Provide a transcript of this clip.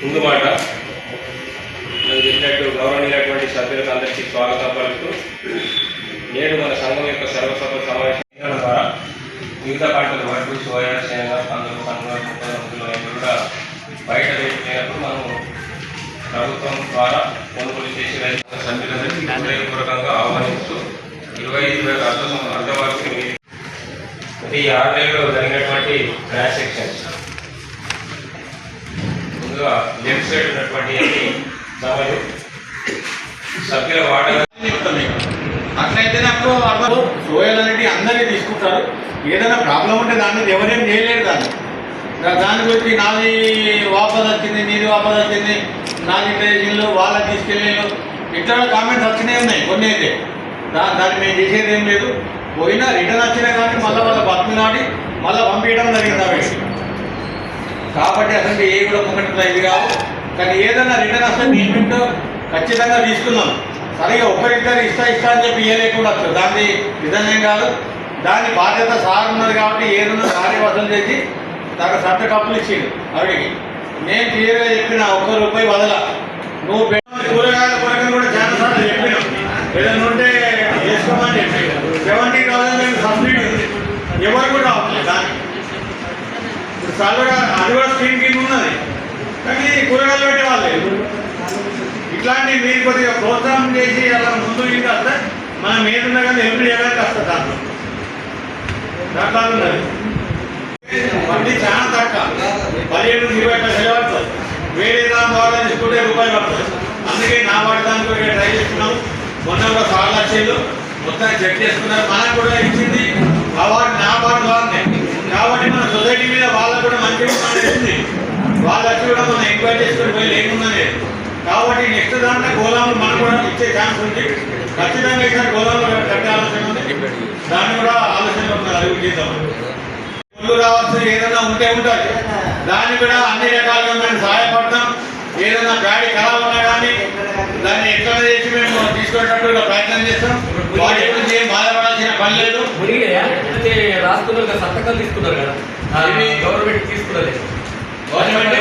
ముందు మాట నేను చెప్పినట్టు గౌరవనీయులైనటువంటి సభ్యులకు అందరికీ స్వాగతం పలుకుతూ నేడు మన సంఘం యొక్క సర్వసభ సమావేశం ద్వారా వివిధ పంటలు వడ్లు సోయా శనగ కందులు కూడా బయట రేపు మనం ప్రభుత్వం ద్వారా కొనుగోలు చేసి రైతుల సభ్యులందరికీ హృదయపూర్వకంగా ఆహ్వానిస్తూ ఇరవై ఐదు వేల అర్థం అర్ధవార్షిక మీటింగ్. అంటే ఈ ఆరు జరిగినటువంటి ట్రాన్సాక్షన్స్ ముందుగా లెఫ్ట్ సైడ్ ఉన్నటువంటి సభలు సభ్యుల వాటా అట్లయితేనే అప్పుడు అర్థం సోయల్ అనేది అందరినీ తీసుకుంటారు. ఏదైనా ప్రాబ్లం ఉంటే దాన్ని ఎవరేం చేయలేరు దాన్ని. దాని గురించి నాది వాపద వచ్చింది నీది వాపద వచ్చింది నాది ఇల్లు వాళ్ళకి తీసుకెళ్ళిళ్ళు ఇట్లా కామెంట్స్ వచ్చినాయి ఉన్నాయి కొన్ని అయితే. దా దాన్ని మేము చేసేది ఏం లేదు. పోయినా రిటర్న్ వచ్చినా కానీ మళ్ళీ వాళ్ళ బతుకునాడి మళ్ళీ పంపించడం జరిగింది అవి కాబట్టి అసలు ఏ కూడా ముఖంగా ఇది కాదు కానీ ఏదైనా రిటర్న్ అసలు పేమెంట్ ఖచ్చితంగా తీసుకున్నాం సరిగా ఒకరిద్దరు ఇస్తా ఇస్తా అని చెప్పి ఇవ్వలేకుండా వచ్చారు. దాన్ని నిజంగా కాదు. దాని బాధ్యత సార్ ఉన్నది కాబట్టి ఏదైనా సారే వసూలు చేసి తన సర్ద కప్పులు ఇచ్చిండు ఆవిడకి నేను క్లియర్గా చెప్పిన ఒక్క రూపాయి వదల. నువ్వు కూరగాయల కొరకు కూడా చాలా సార్లు చెప్పినావు. ఏదైనా ఉంటే చేసుకోమని చెప్పి సెవెంటీ థౌసండ్ సబ్సిడీ ఉంది ఎవరు కూడా అవ్వలేదు దానికి ఇప్పుడు అది కూడా స్క్రీన్ కింద ఉన్నది. కానీ కూరగాయలు పెట్టే వాళ్ళే ఇట్లాంటి మీరు కొద్దిగా ప్రోత్సాహం చేసి అలా ముందు ఇంకా వస్తే మనం ఏదున్నా కానీ హెల్ప్ చేయడానికి వస్తుంది దాంట్లో. దాంట్లో ఉన్నది. వడ్డీ చాలా తక్కువ. పదిహేడు నుంచి ఇరవై లక్షలు పడుతుంది. వేరే దాని ద్వారా తీసుకుంటే రూపాయలు పడుతుంది. అందుకే నా వాడడానికి కూడా ట్రై చేస్తున్నాం. మొన్న కూడా సార్ లక్షలు మొత్తం చెక్ చేసుకున్నారు. మనకు కూడా ఇచ్చింది. అవార్డు నా అవార్డు ద్వారానే కాబట్టి మన సొసైటీ మీద వాళ్ళకు వాళ్ళు వచ్చి కూడా మనం ఎంక్వైరీ చేసుకుని పోయి లేకుండానే కాబట్టి నెక్స్ట్ దాంట్లో గోదాములు మనకు కూడా ఇచ్చే ఛాన్స్ ఉంది. ఖచ్చితంగా ఈసారి గోదాములు కట్టే ఆలోచన ఉంది. దాన్ని కూడా ఆలోచన ఉంది అది చేద్దాం ముందు రావాల్సిన ఏదైనా ఉంటే ఉంటుంది దాన్ని కూడా అన్ని రకాలుగా మేము సహాయపడతాం. ఏదైనా గాడి ఖరాబ్ ఉన్నా కానీ దాన్ని ఎక్కడ చేసి మేము తీసుకునేటట్టు ప్రయత్నం చేస్తాం. వాటి గురించి ఏం బాధపడాల్సిన పని లేదు. మునిగాయా అంటే రాస్తున్నారు కదా సంతకాలు తీసుకున్నారు కదా. గవర్నమెంట్ తీసుకున్నది గవర్నమెంట్?